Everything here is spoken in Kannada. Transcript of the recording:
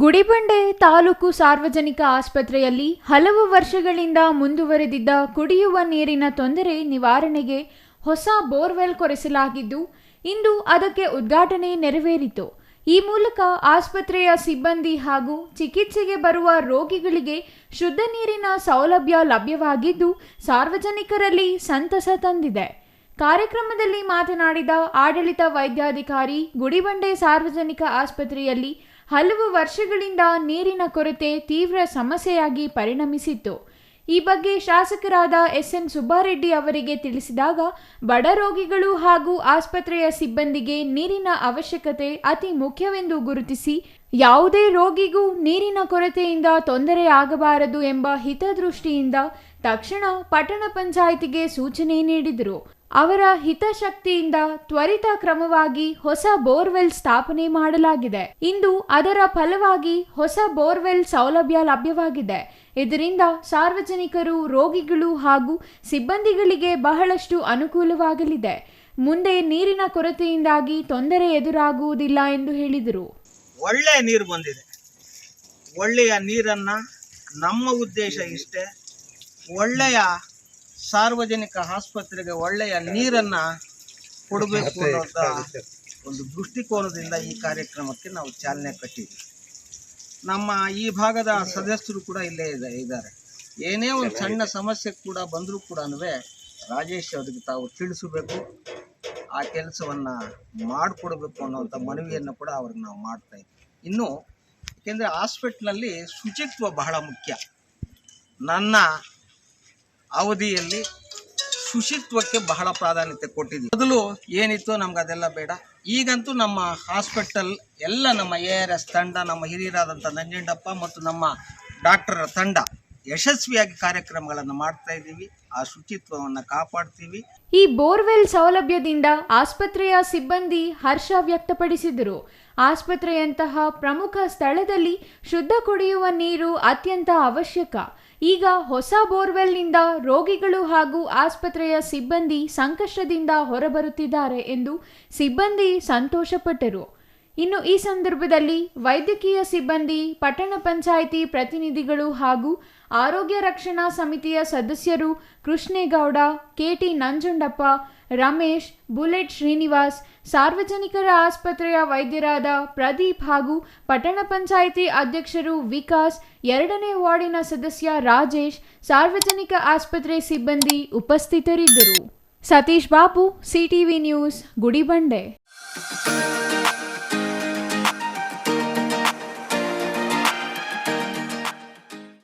ಗುಡಿಬಂಡೆ ತಾಲೂಕು ಸಾರ್ವಜನಿಕ ಆಸ್ಪತ್ರೆಯಲ್ಲಿ ಹಲವು ವರ್ಷಗಳಿಂದ ಮುಂದುವರೆದಿದ್ದ ಕುಡಿಯುವ ನೀರಿನ ತೊಂದರೆ ನಿವಾರಣೆಗೆ ಹೊಸ ಬೋರ್ವೆಲ್ ಕೊರೆಸಲಾಗಿದ್ದು, ಇಂದು ಅದಕ್ಕೆ ಉದ್ಘಾಟನೆ ನೆರವೇರಿತು. ಈ ಮೂಲಕ ಆಸ್ಪತ್ರೆಯ ಸಿಬ್ಬಂದಿ ಹಾಗೂ ಚಿಕಿತ್ಸೆಗೆ ಬರುವ ರೋಗಿಗಳಿಗೆ ಶುದ್ಧ ನೀರಿನ ಸೌಲಭ್ಯ ಲಭ್ಯವಾಗಿದ್ದು, ಸಾರ್ವಜನಿಕರಲ್ಲಿ ಸಂತಸ ತಂದಿದೆ. ಕಾರ್ಯಕ್ರಮದಲ್ಲಿ ಮಾತನಾಡಿದ ಆಡಳಿತ ವೈದ್ಯಾಧಿಕಾರಿ ಗುಡಿಬಂಡೆ ಸಾರ್ವಜನಿಕ ಆಸ್ಪತ್ರೆಯಲ್ಲಿ ಹಲವು ವರ್ಷಗಳಿಂದ ನೀರಿನ ಕೊರತೆ ತೀವ್ರ ಸಮಸ್ಯೆಯಾಗಿ ಪರಿಣಮಿಸಿತ್ತು. ಈ ಬಗ್ಗೆ ಶಾಸಕರಾದ ಎಸ್ಎನ್ ಸುಬ್ಬಾರೆಡ್ಡಿ ಅವರಿಗೆ ತಿಳಿಸಿದಾಗ, ಬಡ ರೋಗಿಗಳು ಹಾಗೂ ಆಸ್ಪತ್ರೆಯ ಸಿಬ್ಬಂದಿಗೆ ನೀರಿನ ಅವಶ್ಯಕತೆ ಅತಿ ಮುಖ್ಯವೆಂದು ಗುರುತಿಸಿ, ಯಾವುದೇ ರೋಗಿಗೂ ನೀರಿನ ಕೊರತೆಯಿಂದ ತೊಂದರೆ ಆಗಬಾರದು ಎಂಬ ಹಿತದೃಷ್ಟಿಯಿಂದ ತಕ್ಷಣ ಪಟ್ಟಣ ಪಂಚಾಯಿತಿಗೆ ಸೂಚನೆ ನೀಡಿದರು. ಅವರ ಹಿತಶಕ್ತಿಯಿಂದ ತ್ವರಿತ ಕ್ರಮವಾಗಿ ಹೊಸ ಬೋರ್ವೆಲ್ ಸ್ಥಾಪನೆ ಮಾಡಲಾಗಿದೆ. ಇಂದು ಅದರ ಫಲವಾಗಿ ಹೊಸ ಬೋರ್ವೆಲ್ ಸೌಲಭ್ಯ ಲಭ್ಯವಾಗಿದೆ. ಇದರಿಂದ ಸಾರ್ವಜನಿಕರು, ರೋಗಿಗಳು ಹಾಗೂ ಸಿಬ್ಬಂದಿಗಳಿಗೆ ಬಹಳಷ್ಟು ಅನುಕೂಲವಾಗಲಿದೆ. ಮುಂದೆ ನೀರಿನ ಕೊರತೆಯಿಂದಾಗಿ ತೊಂದರೆ ಎದುರಾಗುವುದಿಲ್ಲ ಎಂದು ಹೇಳಿದರು. ಒಳ್ಳೆಯ ನೀರು ಬಂದಿದೆ. ಒಳ್ಳೆಯ ನೀರನ್ನು ನಮ್ಮ ಉದ್ದೇಶ ಇಷ್ಟೇ. ಒಳ್ಳೆಯ ಸಾರ್ವಜನಿಕ ಆಸ್ಪತ್ರೆಗೆ ಒಳ್ಳೆಯ ನೀರನ್ನು ಕೊಡಬೇಕು ಅನ್ನೋಂಥ ಒಂದು ದೃಷ್ಟಿಕೋನದಿಂದ ಈ ಕಾರ್ಯಕ್ರಮಕ್ಕೆ ನಾವು ಚಾಲನೆ ಕಟ್ಟಿದ್ವಿ ನಮ್ಮ ಈ ಭಾಗದ ಸದಸ್ಯರು ಕೂಡ ಇಲ್ಲೇ ಇದೆ ಇದ್ದಾರೆ. ಏನೇ ಒಂದು ಸಣ್ಣ ಸಮಸ್ಯೆ ಕೂಡ ಬಂದರೂ ಕೂಡ ರಾಜೇಶ್ ಅವರಿಗೆ ತಾವು ತಿಳಿಸಬೇಕು ಆ ಕೆಲಸವನ್ನು ಮಾಡಿಕೊಡ್ಬೇಕು ಅನ್ನೋಂಥ ಮನವಿಯನ್ನು ಕೂಡ ಅವ್ರಿಗೆ ನಾವು ಮಾಡ್ತಾ ಇದ್ದೀವಿ. ಇನ್ನು ಏಕೆಂದರೆ ಹಾಸ್ಪಿಟ್ಲಲ್ಲಿ ಶುಚಿತ್ವ ಬಹಳ ಮುಖ್ಯ. ನನ್ನ ಅವಧಿಯಲ್ಲಿ ಶುಚಿತ್ವಕ್ಕೆ ಬಹಳ ಪ್ರಾಧಾನ್ಯತೆ ಕೊಟ್ಟಿದ್ವಿ. ಮೊದಲು ಏನಿತ್ತು ನಮ್ಗೆ ಅದೆಲ್ಲ ಬೇಡ. ಈಗಂತೂ ನಮ್ಮ ಹಾಸ್ಪಿಟಲ್, ಎಲ್ಲ ನಮ್ಮ ಎ ಆರ್ ಎಸ್ ತಂಡ, ನಮ್ಮ ಹಿರಿಯರಾದಂಥ ನಂಜಂಡಪ್ಪ ಮತ್ತು ನಮ್ಮ ಡಾಕ್ಟರ್ ತಂಡ ಯಶಸ್ವಿಯಾಗಿ ಕಾರ್ಯಕ್ರಮಗಳನ್ನು ಮಾಡ್ತಾ ಇದ್ದೀವಿ. ಆ ಶುಚಿತ್ವವನ್ನು ಕಾಪಾಡ್ತೀವಿ. ಈ ಬೋರ್ವೆಲ್ ಸೌಲಭ್ಯದಿಂದ ಆಸ್ಪತ್ರೆಯ ಸಿಬ್ಬಂದಿ ಹರ್ಷ ವ್ಯಕ್ತಪಡಿಸಿದರು. ಆಸ್ಪತ್ರೆಯಂತಹ ಪ್ರಮುಖ ಸ್ಥಳದಲ್ಲಿ ಶುದ್ಧ ಕುಡಿಯುವ ನೀರು ಅತ್ಯಂತ ಅವಶ್ಯಕ. ಈಗ ಹೊಸ ಬೋರ್ವೆಲ್ನಿಂದ ರೋಗಿಗಳು ಹಾಗೂ ಆಸ್ಪತ್ರೆಯ ಸಿಬ್ಬಂದಿ ಸಂಕಷ್ಟದಿಂದ ಹೊರಬರುತ್ತಿದ್ದಾರೆ ಎಂದು ಸಿಬ್ಬಂದಿ ಸಂತೋಷಪಟ್ಟರು. ಇನ್ನು ಈ ಸಂದರ್ಭದಲ್ಲಿ ವೈದ್ಯಕೀಯ ಸಿಬ್ಬಂದಿ, ಪಟ್ಟಣ ಪಂಚಾಯಿತಿ ಪ್ರತಿನಿಧಿಗಳು ಹಾಗೂ ಆರೋಗ್ಯ ರಕ್ಷಣಾ ಸಮಿತಿಯ ಸದಸ್ಯರು ಕೃಷ್ಣೇಗೌಡ, ಕೆಟಿ ನಂಜುಂಡಪ್ಪ, ರಮೇಶ್, ಬುಲೆಟ್ ಶ್ರೀನಿವಾಸ್, ಸಾರ್ವಜನಿಕರ ಆಸ್ಪತ್ರೆಯ ವೈದ್ಯರಾದ ಪ್ರದೀಪ್ ಹಾಗೂ ಪಟ್ಟಣ ಪಂಚಾಯಿತಿ ಅಧ್ಯಕ್ಷರು ವಿಕಾಸ್, ಎರಡನೇ ವಾರ್ಡಿನ ಸದಸ್ಯ ರಾಜೇಶ್, ಸಾರ್ವಜನಿಕ ಆಸ್ಪತ್ರೆ ಸಿಬ್ಬಂದಿ ಉಪಸ್ಥಿತರಿದ್ದರು. Satish Babu, CTV news, Gudibande.